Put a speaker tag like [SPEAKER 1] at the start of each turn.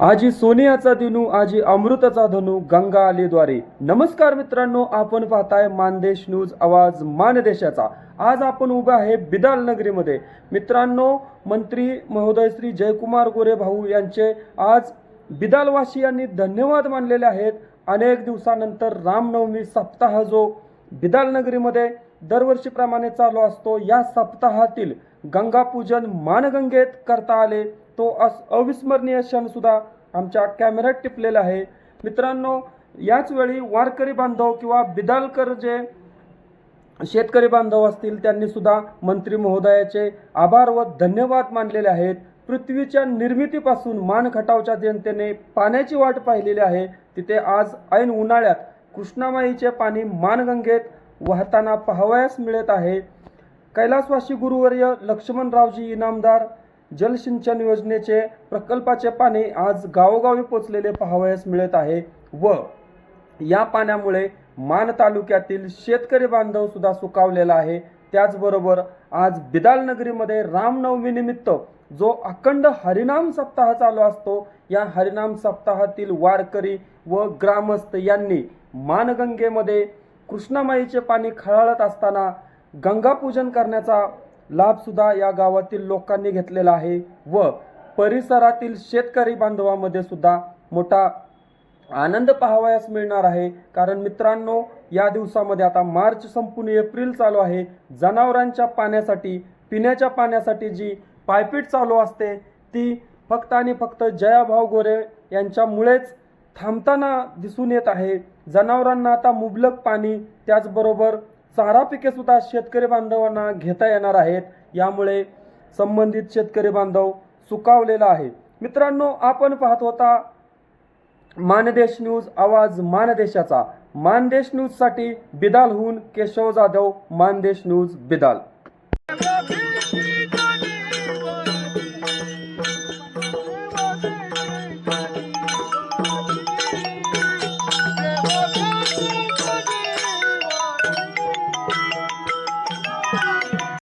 [SPEAKER 1] आजी सोनियाचा दिनू आजी अमृताचा धनू गंगा आलीद्वारे. नमस्कार मित्रांनो आपण पाहताय मानदेश न्यूज आवाज मानदेशाचा. आज आपण उभा आहे बिदाल नगरीमध्ये. मित्रांनो मंत्री महोदय श्री जयकुमार गोरे भाऊ यांचे आज बिदालवासियांनी धन्यवाद मानलेले आहेत. अनेक दिवसानंतर रामनवमी सप्ताह जो बिदाल नगरीमध्ये दरवर्षीप्रमाणे चालू असतो या सप्ताहातील गंगापूजन मानगंगेत करता आले. तो अस अविस्मरणीय क्षण सुद्धा आमच्या कॅमेऱ्यात टिपलेला आहे. मित्रांनो याच वेळी वारकरी बांधव किंवा बिदालकर जे शेतकरी बांधव असतील त्यांनी सुद्धा मंत्री महोदयाचे आभार व धन्यवाद मानलेले आहेत. पृथ्वीच्या निर्मितीपासून मान खटावच्या जनतेने पाण्याची वाट पाहिलेली आहे. तिथे आज ऐन उन्हाळ्यात कृष्णामाईचे पाणी मानगंगेत वाहताना पाहावयास मिळत आहे. कैलासवासी गुरुवर्य लक्ष्मणरावजी इनामदार जलसिंचन योजनेचे प्रकल्पाचे पाणी आज गावोगावी पोचलेले पाहावयास मिळत आहे व या पाण्यामुळे मान तालुक्यातील शेतकरी बांधव सुद्धा सुकावलेला आहे. त्याचबरोबर आज बिदाल नगरीमध्ये रामनवमीनिमित्त जो अखंड हरिनाम सप्ताह चालू असतो या हरिनाम सप्ताहातील वारकरी व ग्रामस्थ यांनी मानगंगेमध्ये कृष्णामाईचे पाणी खळाळत असताना गंगापूजन करण्याचा लाभसुद्धा या गावातील लोकांनी घेतलेला आहे व परिसरातील शेतकरी बांधवामध्ये सुद्धा मोठा आनंद पाहावयास मिळणार आहे. कारण मित्रांनो या दिवसामध्ये आता मार्च संपून एप्रिल चालू आहे. जनावरांच्या पाण्यासाठी पिण्याच्या पाण्यासाठी जी पायपीट चालू असते ती फक्त आणि फक्त जयाभाऊ गोरे यांच्यामुळेच थांबताना दिसून येत आहे. जनावरांना आता मुबलक पाणी त्याचबरोबर चारा पिके सुद्धा शेतकरी बांधवांना घेता येणार आहेत. यामुळे संबंधित शेतकरी बांधव सुकावलेला आहे. मित्रांनो आपण पाहत होता मानदेश न्यूज आवाज मानदेशाचा. मानदेश न्यूजसाठी बिदालहून केशव जाधव मानदेश न्यूज बिदाल.